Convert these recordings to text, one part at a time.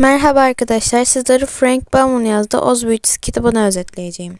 Merhaba arkadaşlar, sizlere Frank Bauman yazdığı Büyücüsü kitabını özetleyeceğim.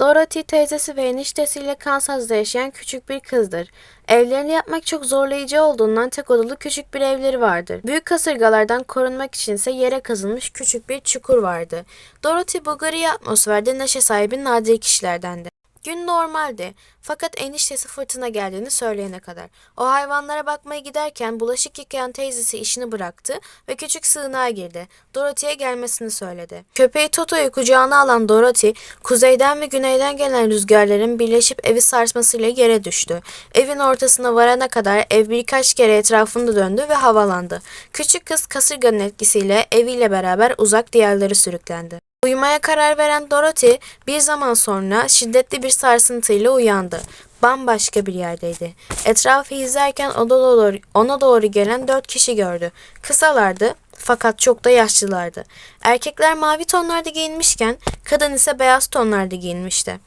Dorothy teyzesi ve eniştesiyle Kansas'ta yaşayan küçük bir kızdır. Evlerini yapmak çok zorlayıcı olduğundan tek odalı küçük bir evleri vardır. Büyük kasırgalardan korunmak içinse yere kazılmış küçük bir çukur vardı. Dorothy bu gri atmosferde neşe sahibi nadir kişilerdendi. Gün normaldi fakat eniştesi fırtına geldiğini söyleyene kadar. O hayvanlara bakmaya giderken bulaşık yıkayan teyzesi işini bıraktı ve küçük sığınağa girdi. Dorothy'ye gelmesini söyledi. Köpeği Toto'yu kucağına alan Dorothy, kuzeyden ve güneyden gelen rüzgarların birleşip evi sarsmasıyla yere düştü. Evin ortasına varana kadar ev birkaç kere etrafında döndü ve havalandı. Küçük kız kasırganın etkisiyle eviyle beraber uzak diyarları sürüklendi. Uyumaya karar veren Dorothy bir zaman sonra şiddetli bir sarsıntıyla uyandı. Bambaşka bir yerdeydi. Etrafı izlerken doğru, ona doğru gelen dört kişi gördü. Kısalardı fakat çok da yaşlılardı. Erkekler mavi tonlarda giyinmişken kadın ise beyaz tonlarda giyinmişti.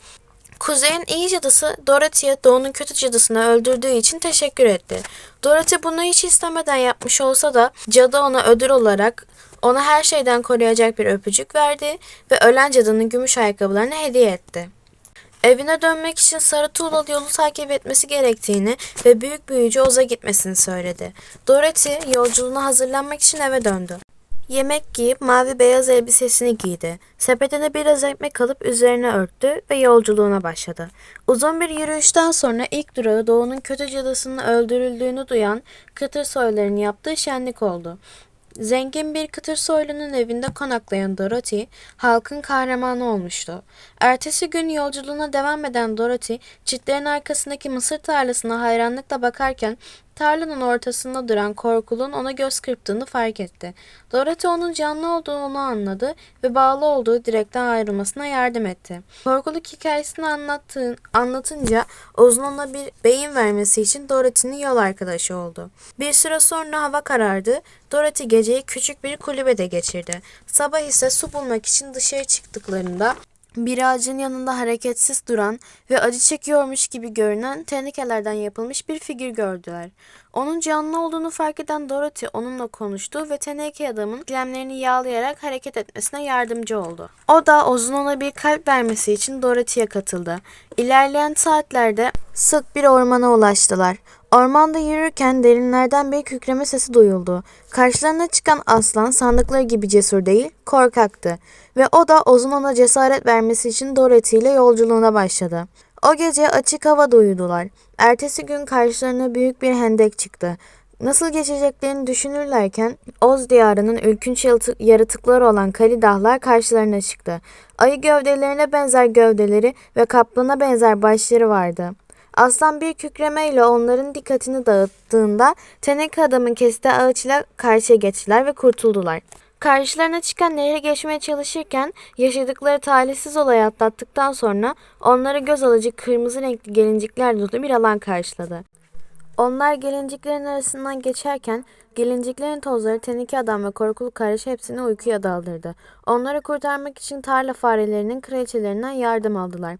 Kuzey'in iyi cadısı Dorothy'ye Doğu'nun kötü cadısını öldürdüğü için teşekkür etti. Dorothy bunu hiç istemeden yapmış olsa da cadı ona ödül olarak ona her şeyden koruyacak bir öpücük verdi ve ölen cadının gümüş ayakkabılarını hediye etti. Evine dönmek için sarı tuğlalı yolu takip etmesi gerektiğini ve büyük büyücü Oz'a gitmesini söyledi. Dorothy yolculuğuna hazırlanmak için eve döndü. Yemek giyip mavi beyaz elbisesini giydi. Sepetine biraz ekmek alıp üzerine örttü ve yolculuğuna başladı. Uzun bir yürüyüşten sonra ilk durağı Doğu'nun kötü cadısının öldürüldüğünü duyan Kıtır soyların yaptığı şenlik oldu. Zengin bir kıtır soylunun evinde konaklayan Dorothy, halkın kahramanı olmuştu. Ertesi gün yolculuğuna devam eden Dorothy, çitlerin arkasındaki mısır tarlasına hayranlıkla bakarken tarlanın ortasında duran Korkul'un ona göz kırptığını fark etti. Dorothy onun canlı olduğunu anladı ve bağlı olduğu direkten ayrılmasına yardım etti. Korkuluk hikayesini anlattığın, anlatınca Oz'un ona bir beyin vermesi için Dorothy'nin yol arkadaşı oldu. Bir süre sonra hava karardı. Dorothy geceyi küçük bir kulübede geçirdi. Sabah ise su bulmak için dışarı çıktıklarında bir ağacın yanında hareketsiz duran ve acı çekiyormuş gibi görünen tenekelerden yapılmış bir figür gördüler. Onun canlı olduğunu fark eden Dorothy onunla konuştu ve teneke adamın glemlerini yağlayarak hareket etmesine yardımcı oldu. O da Oz'un ona bir kalp vermesi için Dorothy'ye katıldı. İlerleyen saatlerde sık bir ormana ulaştılar. Ormanda yürürken derinlerden bir kükreme sesi duyuldu. Karşılarına çıkan aslan sandıkları gibi cesur değil, korkaktı. Ve o da Oz'un ona cesaret vermesi için Dorothy ile yolculuğuna başladı. O gece açık hava uyudular. Ertesi gün karşılarına büyük bir hendek çıktı. Nasıl geçeceklerini düşünürlerken Oz diyarının ülkünç yaratıkları olan kalidahlar karşılarına çıktı. Ayı gövdelerine benzer gövdeleri ve kaplana benzer başları vardı. Aslan bir kükremeyle onların dikkatini dağıttığında teneke adamın kestiği ağaçla karşıya geçtiler ve kurtuldular. Karşılarına çıkan nehri geçmeye çalışırken yaşadıkları talihsiz olayı atlattıktan sonra onları göz alıcı kırmızı renkli gelincikler dolu bir alan karşıladı. Onlar gelinciklerin arasından geçerken gelinciklerin tozları tenike adam ve korkulu kardeş hepsini uykuya daldırdı. Onları kurtarmak için tarla farelerinin kraliçelerinden yardım aldılar.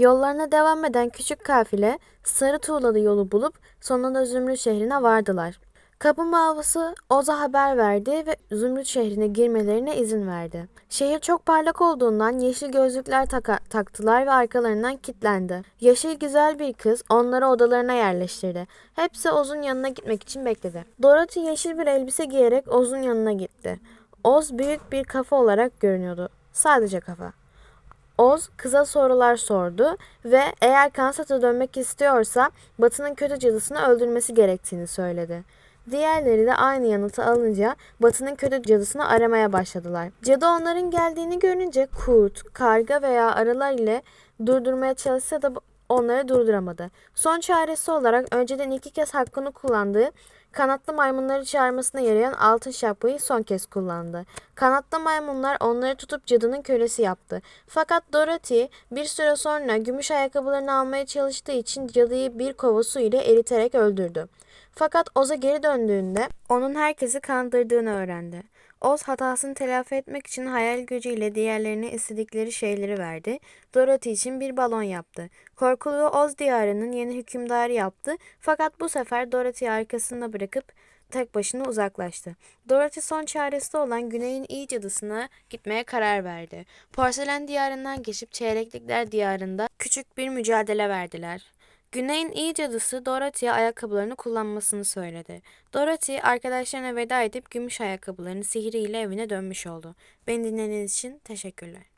Yollarına devam eden küçük kafile sarı tuğlalı yolu bulup sonunda Zümrüt şehrine vardılar. Kapımavası Oz'a haber verdi ve Zümrüt şehrine girmelerine izin verdi. Şehir çok parlak olduğundan yeşil gözlükler taka- taktılar ve arkalarından kilitlendi. Yeşil güzel bir kız onları odalarına yerleştirdi. Hepsi Oz'un yanına gitmek için bekledi. Dorothy yeşil bir elbise giyerek Oz'un yanına gitti. Oz büyük bir kafa olarak görünüyordu. Sadece kafa. Oz kıza sorular sordu ve eğer Kansas'a dönmek istiyorsa Batı'nın kötü cadısını öldürmesi gerektiğini söyledi. Diğerleri de aynı yanıtı alınca Batı'nın kötü cadısını aramaya başladılar. Cadı onların geldiğini görünce kurt, karga veya arılar ile durdurmaya çalışsa da onları durduramadı. Son çaresi olarak önceden iki kez hakkını kullandığı kanatlı maymunları çağırmasına yarayan altın şapkayı son kez kullandı. Kanatlı maymunlar onları tutup cadının kölesi yaptı. Fakat Dorothy bir süre sonra gümüş ayakkabılarını almaya çalıştığı için cadıyı bir kova su ile eriterek öldürdü. Fakat Oz'a geri döndüğünde onun herkesi kandırdığını öğrendi. Oz hatasını telafi etmek için hayal gücüyle diğerlerine istedikleri şeyleri verdi. Dorothy için bir balon yaptı. Korkulu Oz diyarının yeni hükümdarı yaptı. Fakat bu sefer Dorothy'yi arkasında bırakıp tek başına uzaklaştı. Dorothy son çaresi olan Güney'in iyi cadısına gitmeye karar verdi. Porselen diyarından geçip çeyreklikler diyarında küçük bir mücadele verdiler. Güney'in iyi cadısı Dorothy'ye ayakkabılarını kullanmasını söyledi. Dorothy arkadaşlarına veda edip gümüş ayakkabılarını sihriyle evine dönmüş oldu. Beni dinlediğiniz için teşekkürler.